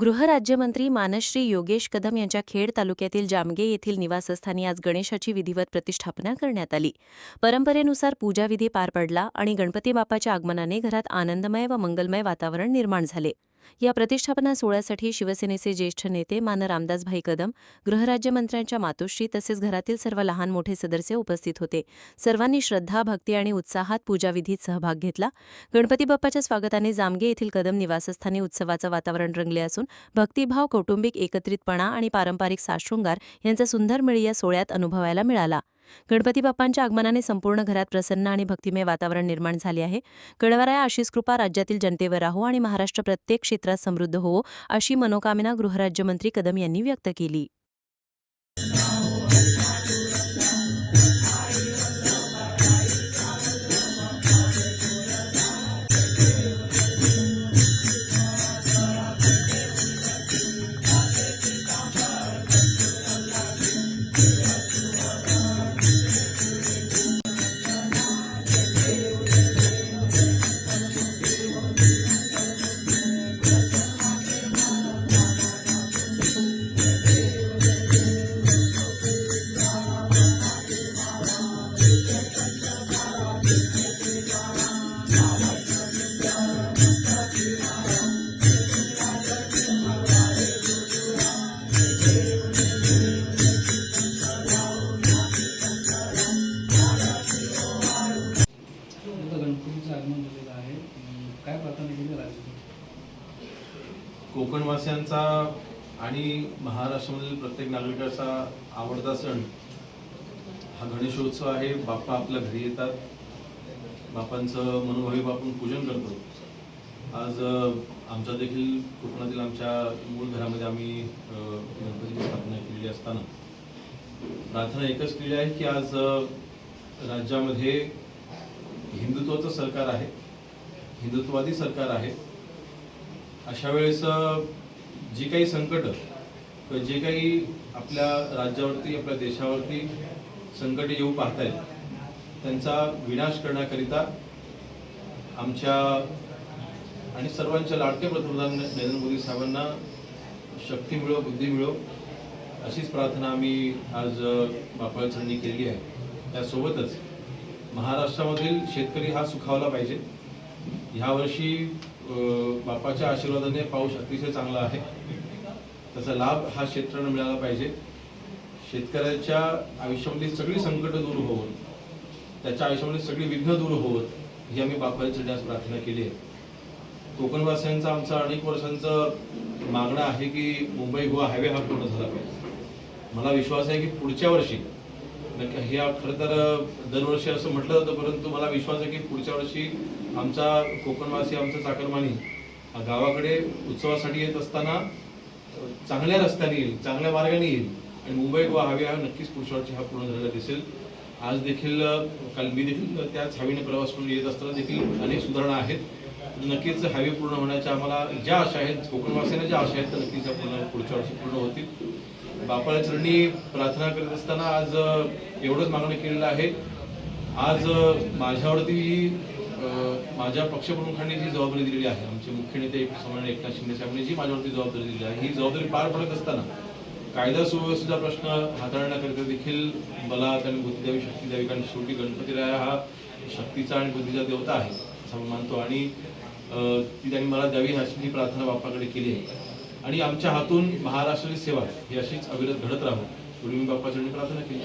गृहराज्यमंत्री मानश्री योगेश कदम यांच्या खेड तालुक्यातील जामगे येथील निवासस्थानी आज गणेशाची विधिवत प्रतिष्ठापना करण्यात आली. परंपरेनुसार पूजाविधी पार पडला आणि गणपती बाप्पाच्या आगमनाने घरात आनंदमय व मंगलमय वातावरण निर्माण झाले. या प्रतिष्ठापना सोहळ्यासाठी शिवसेनेचे ज्येष्ठ नेते मान रामदासभाई कदम गृहराज्यमंत्र्यांच्या मातोश्री तसेच घरातील सर्व लहान मोठे सदस्य उपस्थित होते. सर्वांनी श्रद्धा भक्ती आणि उत्साहात पूजाविधीत सहभाग घेतला. गणपती बाप्पाच्या स्वागताने जामगे येथील कदम निवासस्थानी उत्सवाचं वातावरण रंगले असून भक्तिभाव कौटुंबिक एकत्रितपणा आणि पारंपरिक साशृंगार यांचा सुंदर मिळी या सोहळ्यात अनुभवायला मिळाला. गणपती बाप्पांच्या आगमनाने संपूर्ण घरात प्रसन्न आणि भक्तिमय वातावरण निर्माण झाले आहे. गणवराया अशीच कृपा राज्यातील जनतेवर राहो आणि महाराष्ट्र प्रत्येक क्षेत्रात समृद्ध होवो अशी मनोकामना गृहराज्यमंत्री कदम यांनी व्यक्त केली. गणपतीचं आगमन झालेलं आहे काय प्रार्थना केली राज्य कोकणवासियांचा आणि महाराष्ट्रामधील प्रत्येक नागरिकाचा आवडता सण हा गणेशोत्सव आहे. बाप्पा आपल्या घरी येतात. बापांचं मनोभावी आपण पूजन करतो. आज आमचा आमच्या देखील कोकणातील आमच्या मूळ घरामध्ये आम्ही गणपतीची स्थापना केलेली असताना प्रार्थना एकच केली आहे की आज राज्यामध्ये हिंदुत्वाचं सरकार आहे. हिंदुत्ववादी सरकार आहे. अशा वेळेस जी काही संकट किंवा जे काही आपल्या राज्यावरती आपल्या देशावरती संकट येऊ पाहतायत त्यांचा विनाश करण्याकरिता आमच्या आणि सर्वांच्या लाडक्या पंतप्रधान नरेंद्र मोदी साहेबांना शक्ती मिळो बुद्धी मिळो अशीच प्रार्थना आम्ही आज बापाळ केली आहे. त्यासोबतच महाराष्ट्रामधील शेतकरी हा सुखावला पाहिजे. ह्या वर्षी बापाच्या आशीर्वादाने पाऊस अतिशय चांगला आहे. त्याचा लाभ हा शेतकऱ्यांना मिळाला पाहिजे. शेतकऱ्याच्या आयुष्यामधली सगळी संकट दूर होवत त्याच्या आयुष्यामध्ये सगळी विघ्न दूर होवत ही आम्ही बापाच्या चरणी आज प्रार्थना केली आहे. कोकणवासियांचा आमचा अनेक वर्षांचं मागणं आहे की मुंबई गोवा हायवे हा पूर्ण झाला पाहिजे. मला विश्वास आहे की पुढच्या वर्षी नक्की हे खरं तर दरवर्षी असं म्हटलं जातं परंतु मला विश्वास आहे की पुढच्या वर्षी आमचा कोकणवासी आमचा चाकरमानी गावाकडे उत्सवासाठी येत असताना चांगल्या रस्त्याने येईल चांगल्या मार्गाने येईल. आणि मुंबई गोवा हायवे हा नक्कीच पुढच्या वर्षी हा पूर्ण झालेला दिसेल. आज देखील काल मी देखील त्याच हायवेने प्रवास करून येत असताना देखील अनेक सुधारणा आहेत. नक्कीच हायवे पूर्ण होण्याच्या आम्हाला ज्या आशा आहेत कोकणवासीने ज्या आशा आहेत त्या नक्कीच पूर्ण पुढच्या वर्षी पूर्ण होतील. बापाला चरणी प्रार्थना करत असताना आज एवढंच मागणं केलेलं आहे. आज माझ्यावरती माझ्या पक्षप्रमुखांनी जी जबाबदारी दिलेली आहे आमचे मुख्य नेते सन्माननीय एकनाथ शिंदे साहेबांनी जी माझ्यावरती जबाबदारी दिलेली आहे ही जबाबदारी पार पडत असताना कायदा सुव्यवस्थेचा प्रश्न हाताळण्याकरिता देखील मला त्यांनी बुद्धी द्यावी शक्ती द्यावी कारण शेवटी गणपतीराय हा शक्तीचा आणि बुद्धीचा देवता आहे असं मानतो. आणि ती त्यांनी मला द्यावी अशी मी प्रार्थना बाप्पाकडे केली आहे आणि आमच्या हातून महाराष्ट्राची सेवा ही अशीच अविरत घडत राहू. एवढी मी बाप्पाच्या प्रार्थना केली.